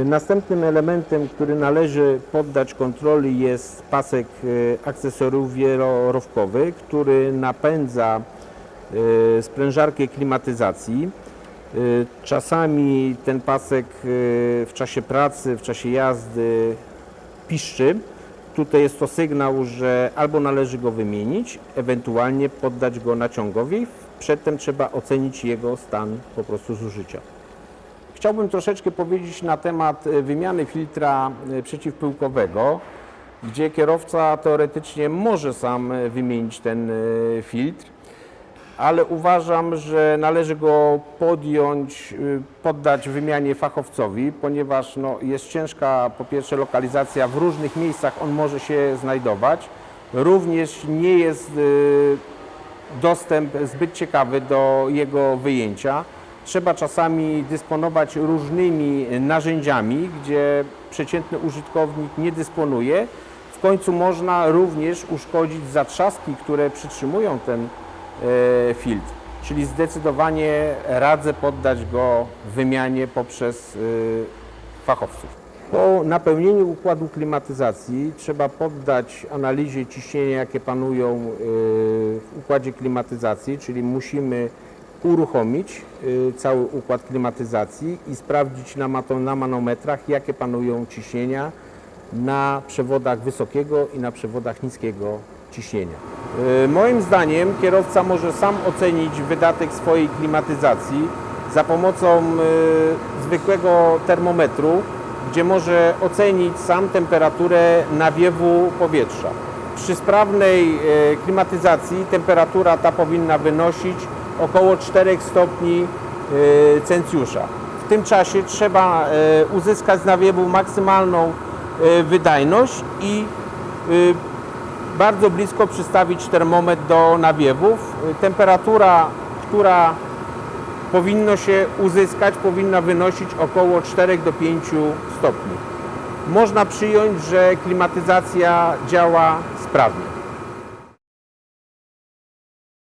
Y, Następnym elementem, który należy poddać kontroli jest pasek y, akcesoriów wielorowkowy, który napędza y, sprężarkę klimatyzacji. Czasami ten pasek w czasie pracy, w czasie jazdy piszczy. Tutaj jest to sygnał, że albo należy go wymienić, ewentualnie poddać go naciągowi. Przedtem trzeba ocenić jego stan po prostu zużycia. Chciałbym troszeczkę powiedzieć na temat e, wymiany filtra e, przeciwpyłkowego, gdzie kierowca teoretycznie może sam e, wymienić ten filtr, ale uważam, że należy go podjąć, poddać wymianie fachowcowi, ponieważ no, jest ciężka po pierwsze lokalizacja, w różnych miejscach on może się znajdować. Również nie jest dostęp zbyt ciekawy do jego wyjęcia. Trzeba czasami dysponować różnymi narzędziami, gdzie przeciętny użytkownik nie dysponuje. W końcu można również uszkodzić zatrzaski, które przytrzymują ten e, filtr. Czyli zdecydowanie radzę poddać go wymianie poprzez e, fachowców. Po napełnieniu układu klimatyzacji trzeba poddać analizie ciśnienia, jakie panują y, w układzie klimatyzacji, czyli musimy uruchomić y, cały układ klimatyzacji i sprawdzić na, manometrach, jakie panują ciśnienia na przewodach wysokiego i na przewodach niskiego ciśnienia. Y, Moim zdaniem kierowca może sam ocenić wydatek swojej klimatyzacji za pomocą y, zwykłego termometru, gdzie może ocenić sam temperaturę nawiewu powietrza. Przy sprawnej klimatyzacji temperatura ta powinna wynosić około 4 stopni e, Celsjusza. W tym czasie trzeba e, uzyskać z nawiewu maksymalną e, wydajność i bardzo blisko przystawić termometr do nawiewów. Temperatura, która powinno się uzyskać, powinna wynosić około 4 do 5 stopni. Można przyjąć, że klimatyzacja działa sprawnie.